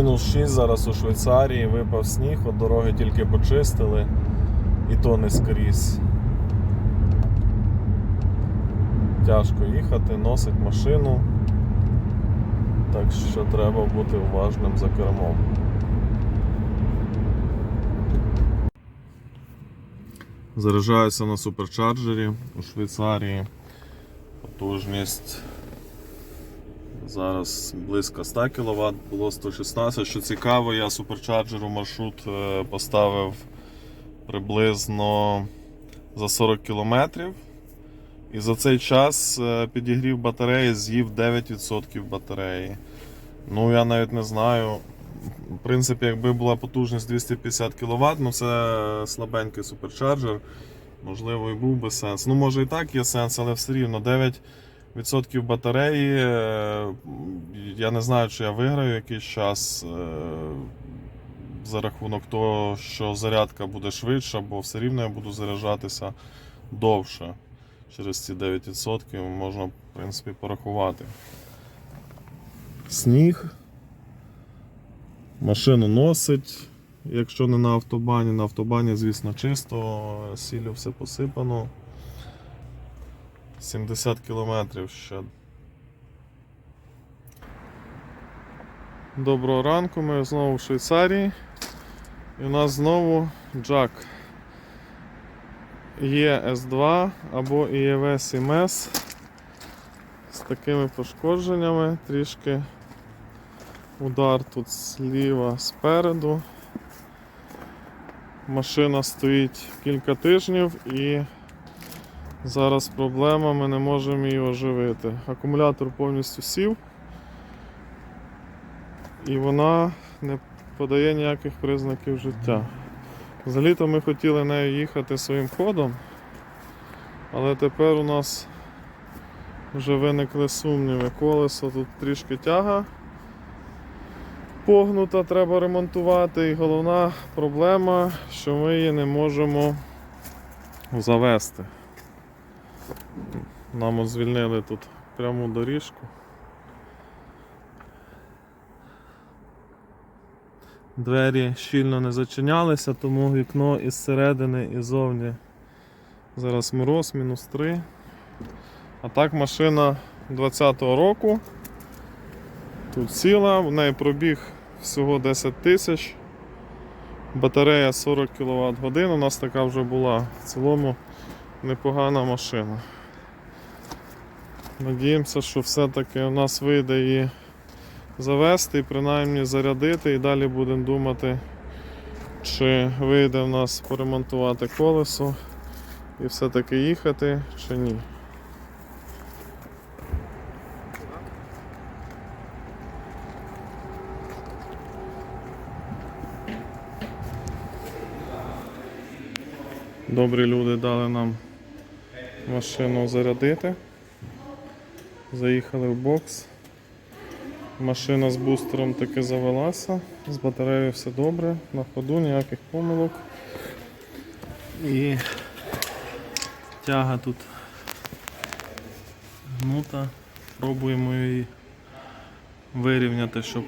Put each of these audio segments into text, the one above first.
Мінус 6 зараз у Швейцарії, випав сніг, от дороги тільки почистили, і то не скрізь. Тяжко їхати, носить машину. Так що треба бути уважним за кермом. Заряджаюся на суперчарджері у Швейцарії. Потужність зараз близько 100 кВт, було 116. Що цікаво, я суперчарджеру маршрут е, поставив приблизно за 40 км. І за цей час е, підігрів батареї з'їв 9% батареї. Ну, я навіть не знаю. В принципі, якби була потужність 250 кВт, ну це слабенький суперчарджер. Можливо, і був би сенс. Ну, може і так є сенс, але все рівно 9% батареї. е, Я не знаю, чи я виграю якийсь час е, за рахунок того, що зарядка буде швидша, бо все рівно я буду заряджатися довше. Через ці 9% можна, в принципі, порахувати. Сніг. Машину носить, якщо не на автобані. На автобані, звісно, чисто, сіллю все посипано. 70 кілометрів ще. Доброго ранку, ми знову в Швейцарії. І у нас знову джак. Є С2 або ІЕВ 7С з такими пошкодженнями трішки. Удар тут зліва спереду. Машина стоїть кілька тижнів і зараз проблема, ми не можемо її оживити. Акумулятор повністю сів і вона не подає ніяких признаків життя. Взагалі-то ми хотіли нею їхати своїм ходом, але тепер у нас вже виникли сумніви. Колесо тут трішки тяга погнута, треба ремонтувати. І головна проблема, що ми її не можемо завести. Нам звільнили тут пряму доріжку. Двері щільно не зачинялися, тому вікно із середини і зовні. Зараз мороз, мінус 3. А так машина 20-го року. Тут ціла, в неї пробіг всього 10 тисяч. Батарея 40 кВт годин. У нас така вже була. В цілому непогана машина. Надіємося, що все-таки у нас вийде її завести і принаймні зарядити і далі будемо думати, чи вийде в нас поремонтувати колесо і все-таки їхати чи ні. Добрі люди дали нам машину зарядити. Заїхали в бокс. Машина з бустером таки завелася, з батареєю все добре, на ходу ніяких помилок. І тяга тут гнута. Пробуємо її вирівняти, щоб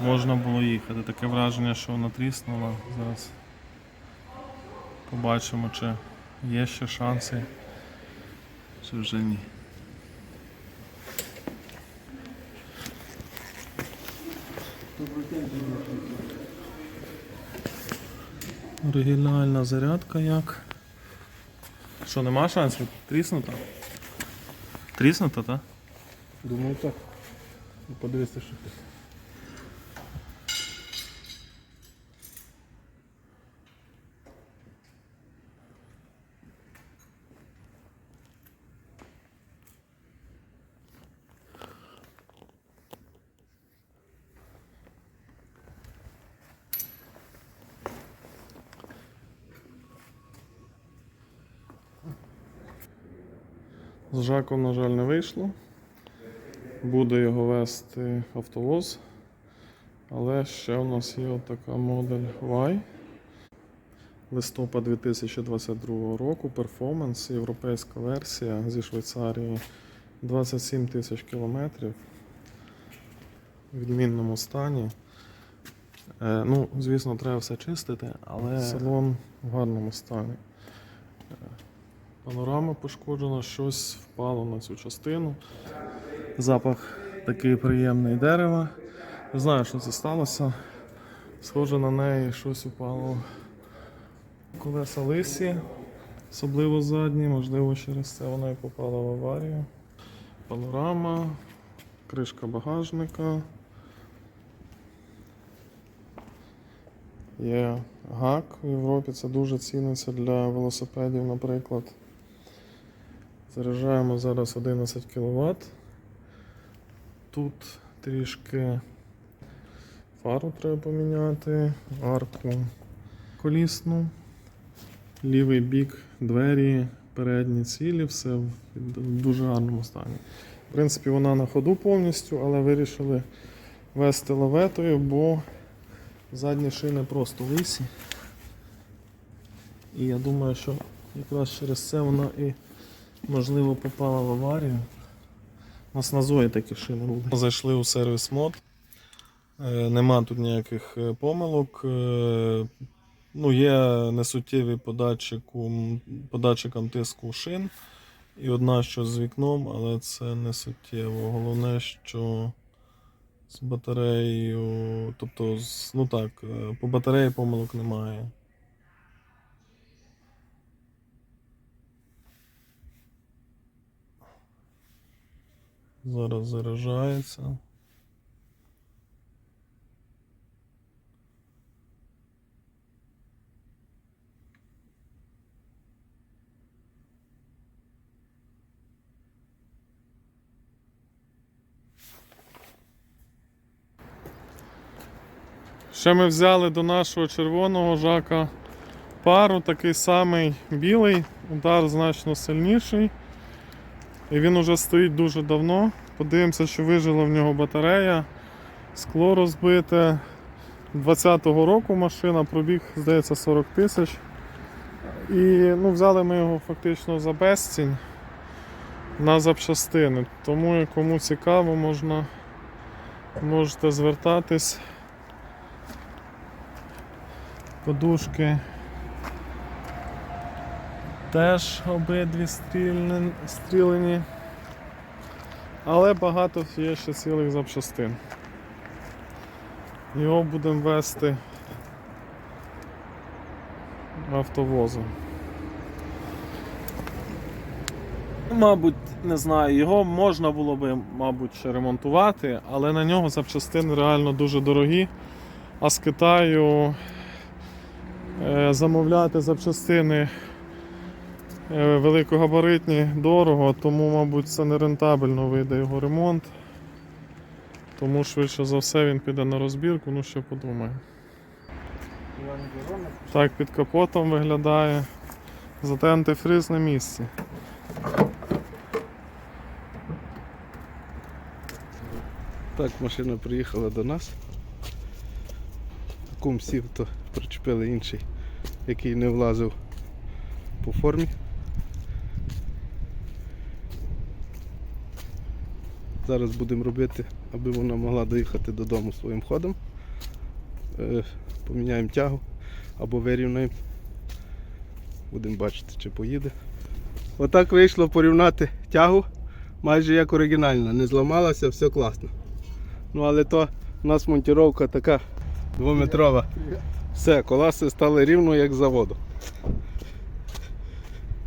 можна було їхати. Таке враження, що вона тріснула. Зараз побачимо, чи є ще шанси, чи вже ні. Оригінальна зарядка як. Що, нема шансів? Тріснута? Тріснута, так? Думаю, так. Подивися, що З на жаль, не вийшло. Буде його вести автовоз. Але ще у нас є така модель Y. Листопад 2022 року. Перформанс, європейська версія зі Швейцарії 27 тисяч кілометрів. відмінному стані. Е, ну, звісно, треба все чистити, але салон в гарному стані. Панорама пошкоджена, щось впало на цю частину. Запах такий приємний дерева. Не знаю, що це сталося. Схоже на неї щось упало. Колеса лисі, особливо задні, можливо, через це вона і попала в аварію. Панорама, кришка багажника. Є гак в Європі, це дуже ціниться для велосипедів, наприклад. Заряджаємо зараз 11 кВт. Тут трішки фару треба поміняти, арку колісну, лівий бік, двері, передні цілі, все в дуже гарному стані. В принципі, вона на ходу повністю, але вирішили вести лаветою, бо задні шини просто лисі. І я думаю, що якраз через це вона і можливо попала в аварію. У нас на Зої такі шини були. Зайшли у сервіс мод. Е, Нема тут ніяких е, помилок. Е, Ну, є несуттєві по датчику, по тиску шин. І одна що з вікном, але це не суттєво. Головне, що з батареєю. Тобто, ну так, по батареї помилок немає. Зараз заряджається. Ще ми взяли до нашого червоного жака пару, такий самий білий, удар значно сильніший. І він уже стоїть дуже давно. Подивимося, що вижила в нього батарея. Скло розбите. 20-го року машина, пробіг, здається, 40 тисяч. І ну, взяли ми його фактично за безцінь на запчастини. Тому кому цікаво, можна, можете звертатись. Подушки теж обидві стрільне- стрілені. Але багато є ще цілих запчастин. Його будемо вести автовозом. Мабуть, не знаю, його можна було би, мабуть, ще ремонтувати, але на нього запчастини реально дуже дорогі. А з Китаю е, замовляти запчастини великогабаритні дорого, тому, мабуть, це не рентабельно вийде його ремонт. Тому швидше за все він піде на розбірку, ну ще подумаємо. Так під капотом виглядає. Зате антифриз на місці. Так, машина приїхала до нас. Кум сів, то причепили інший, який не влазив по формі. Зараз будемо робити, аби вона могла доїхати додому своїм ходом. Е, Поміняємо тягу або вирівняємо. Будемо бачити, чи поїде. Отак вийшло порівняти тягу майже як оригінальна. Не зламалася, все класно. Ну але то у нас монтіровка така двометрова. Все, колеса стали рівно як заводу.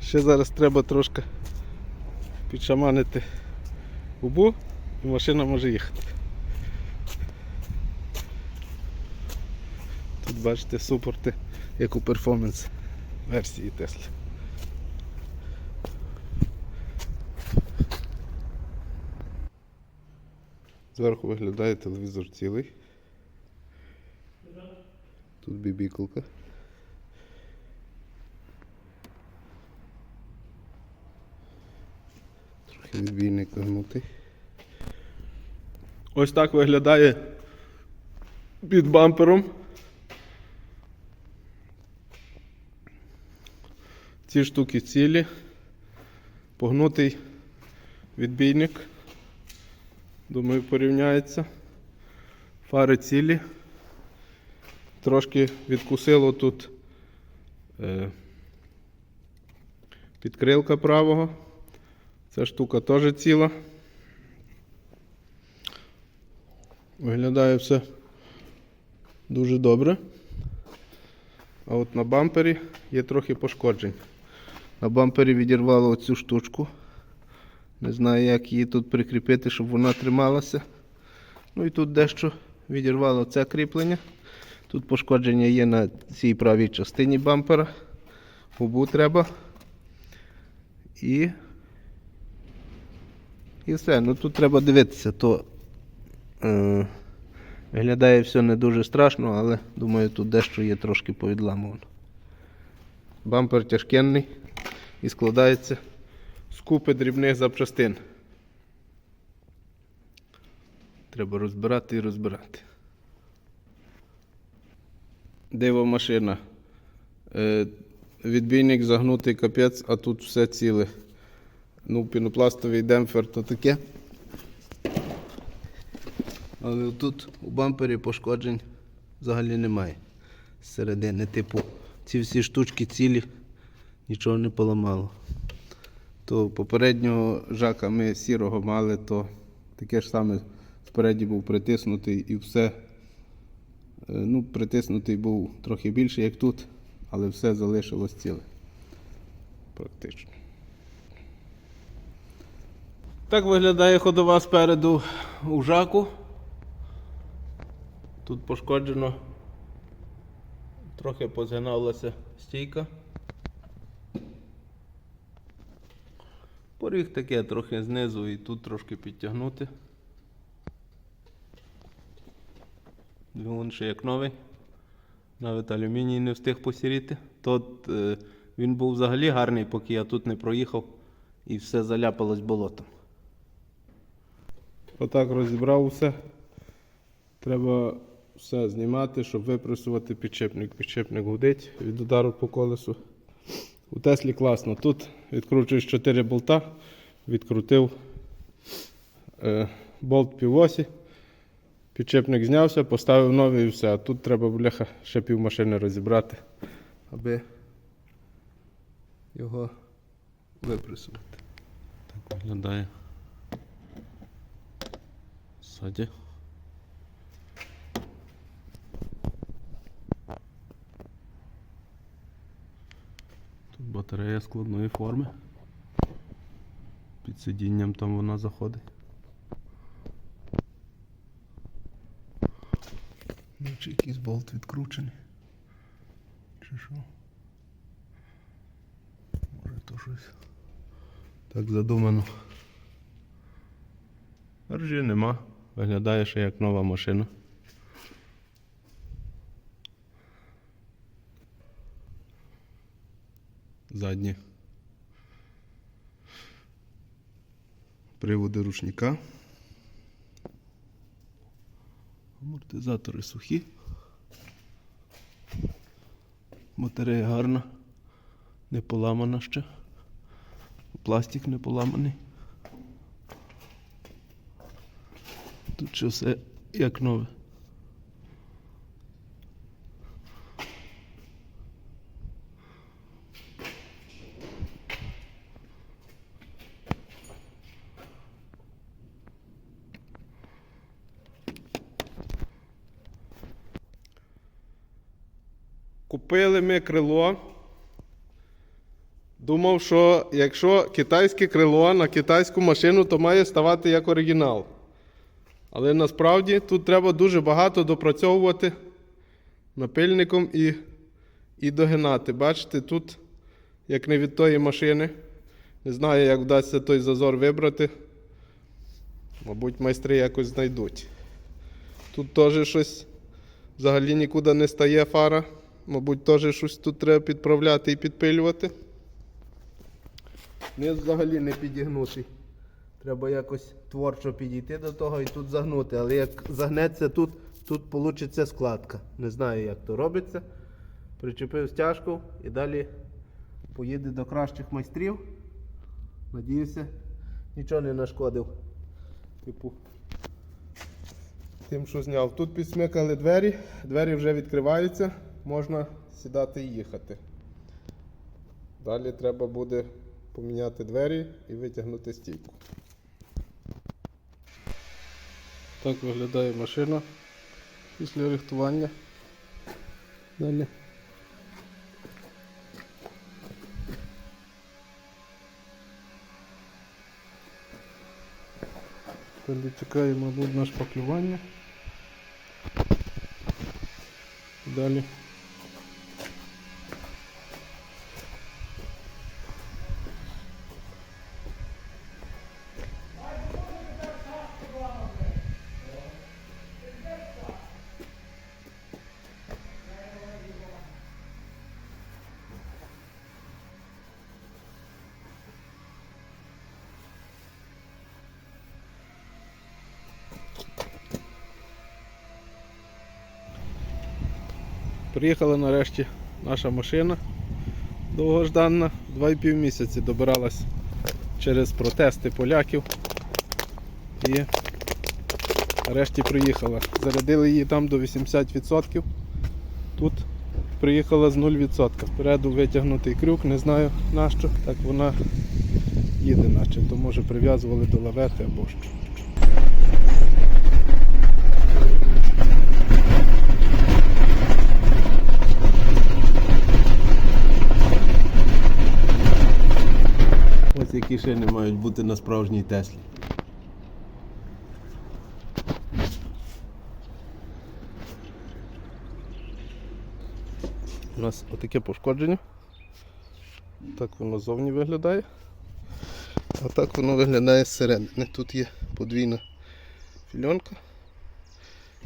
Ще зараз треба трошки підшаманити губу машина може їхати. Тут бачите супорти, як у перформанс версії Tesla. Зверху виглядає телевізор цілий. Тут бібіколка. Трохи відбійник гнутий. Ось так виглядає під бампером. Ці штуки цілі. Погнутий відбійник. Думаю, порівняється. Фари цілі. Трошки відкусило тут е, підкрилка правого. Ця штука теж ціла. Виглядає все дуже добре. А от на бампері є трохи пошкоджень. На бампері відірвало оцю штучку. Не знаю, як її тут прикріпити, щоб вона трималася. Ну і тут дещо відірвало це кріплення. Тут пошкодження є на цій правій частині бампера. Губу треба. І. І все. Ну тут треба дивитися, то е, виглядає все не дуже страшно, але думаю, тут дещо є трошки повідламувано. Бампер тяжкенний і складається з купи дрібних запчастин. Треба розбирати і розбирати. Диво машина. Е, відбійник загнутий капець, а тут все ціле. Ну, пінопластовий демпфер то таке. Але тут у бампері пошкоджень взагалі немає. Зсередини, типу, ці всі штучки цілі, нічого не поламало. То попереднього жака ми сірого мали, то таке ж саме спереді був притиснутий і все. Е, Ну, притиснутий був трохи більше, як тут, але все залишилось ціле. Практично. Так виглядає ходова спереду у жаку. Тут пошкоджено. Трохи позгиналася стійка. Поріг таке трохи знизу і тут трошки підтягнути. Двигун ще як новий. Навіть алюміній не встиг посіріти. Тут е, він був взагалі гарний, поки я тут не проїхав і все заляпалось болотом. Отак розібрав все. Треба все знімати, щоб випресувати підшипник. Підшипник гудить від удару по колесу. У Теслі класно. Тут відкручуєш 4 болта, відкрутив е, болт півосі. Підшипник знявся, поставив новий і все. А тут треба, бляха, ще пів машини розібрати, аби його випресувати. Так виглядає. Ззаді. Батарея складної форми. Під сидінням там вона заходить. Ну, чи якийсь болт відкручений. Чи що? Може то щось. Так задумано. Ржі нема. Виглядає ще як нова машина. Задні. Приводи ручника. Амортизатори сухі. Батарея гарна. Не поламана ще. Пластик не поламаний. Тут ще все як нове. Купили ми крило. Думав, що якщо китайське крило на китайську машину, то має ставати як оригінал. Але насправді тут треба дуже багато допрацьовувати напильником і, і догинати. Бачите, тут, як не від тої машини. Не знаю, як вдасться той зазор вибрати. Мабуть, майстри якось знайдуть. Тут теж щось взагалі нікуди не стає фара. Мабуть, теж щось тут треба підправляти і підпилювати. Низ взагалі не підігнутий. Треба якось творчо підійти до того і тут загнути. Але як загнеться тут, тут вийде складка. Не знаю, як то робиться. Причепив стяжку і далі поїде до кращих майстрів. Надіюся, нічого не нашкодив. Типу, тим, що зняв. Тут підсмикали двері, двері вже відкриваються, можна сідати і їхати. Далі треба буде поміняти двері і витягнути стійку. Так виглядає машина після рихтування. Далі. Далі чекаємо, на шпаклювання. Далі. Приїхала нарешті наша машина довгожданна. Два і пів місяці добиралась через протести поляків. І нарешті приїхала. Зарядили її там до 80%. Тут приїхала з 0%. Впереду витягнутий крюк, не знаю нащо. Так вона їде, наче, то може прив'язували до лавети або що. Які шини мають бути на справжній Теслі. У нас отаке пошкодження. Так воно зовні виглядає. А так воно виглядає зсередини. Тут є подвійна фільонка,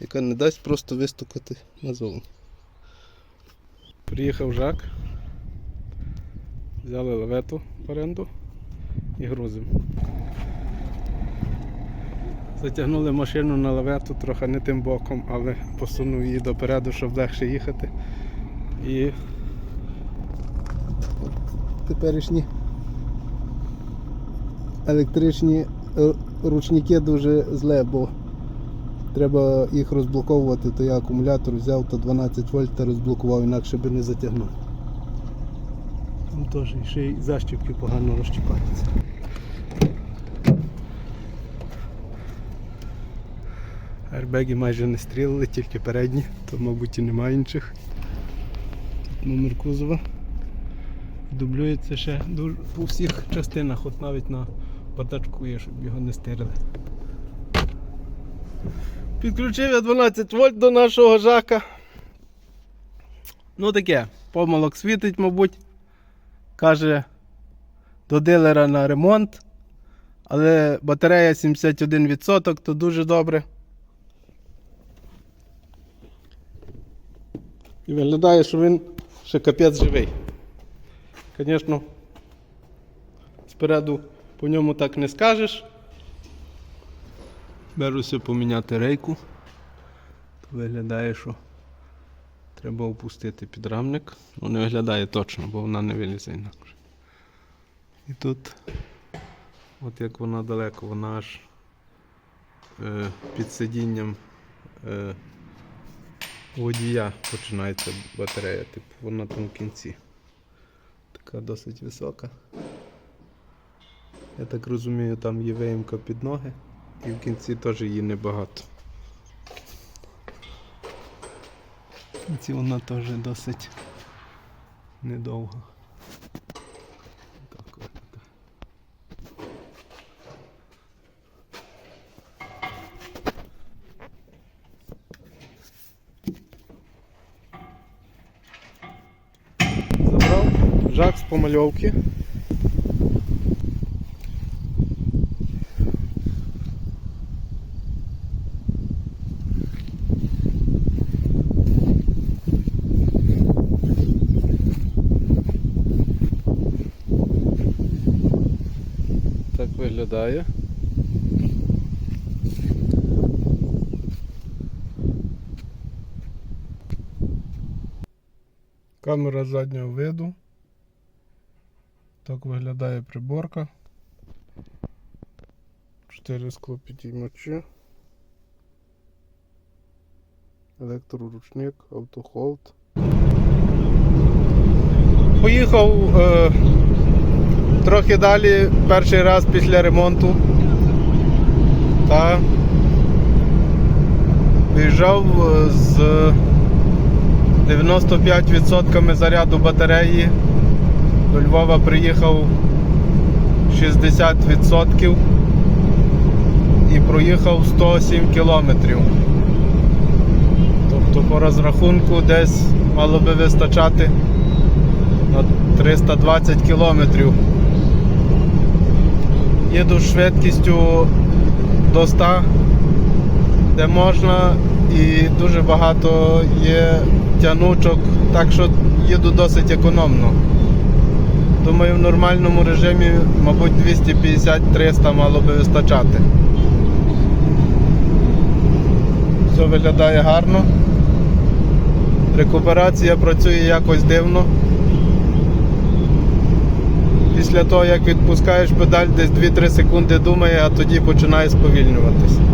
яка не дасть просто вистукати назовні. Приїхав Жак. Взяли лавету в оренду і грузимо. Затягнули машину на лавету трохи не тим боком, але посунув її допереду, щоб легше їхати. І теперішні електричні ручники дуже зле, бо треба їх розблоковувати, то я акумулятор взяв, то 12 вольт та розблокував, інакше би не затягнув. Там теж ще й защіпки погано розчіпаються. Аербеги майже не стрілили, тільки передні, то мабуть і немає інших. Тут номер кузова. Дублюється ще по всіх частинах, от навіть на батачку є, щоб його не стирили. Підключив я 12 вольт до нашого жака. Ну таке, помилок світить, мабуть. Каже до дилера на ремонт. Але батарея 71%, то дуже добре. І виглядає, що він ще капець живий. Звісно, спереду по ньому так не скажеш. Беруся поміняти рейку. Виглядає, що треба опустити підрамник. Ну, не виглядає точно, бо вона не вилізе інакше. І тут, от як вона далеко, вона аж е, під сидінням е, водія починається батарея, типу там тому кінці. Така досить висока. Я так розумію, там є виїмка під ноги і в кінці теж її небагато. В кінці вона теж досить недовга. Так виглядає. Забрав жак з помальовки. Так виглядає. Камера заднього виду. Так виглядає приборка. Чотири склопідіймачі. електроручник, автохолд. Поїхав е, трохи далі, перший раз після ремонту. Та виїжджав е, з 95% заряду батареї. До Львова приїхав 60% і проїхав 107 кілометрів. Тобто по розрахунку десь мало би вистачати на 320 кілометрів. Їду швидкістю до 100, де можна, і дуже багато є тянучок, так що їду досить економно. Думаю, в нормальному режимі, мабуть, 250-300 мало би вистачати. Все виглядає гарно. Рекуперація працює якось дивно. Після того, як відпускаєш педаль, десь 2-3 секунди думає, а тоді починає сповільнюватись.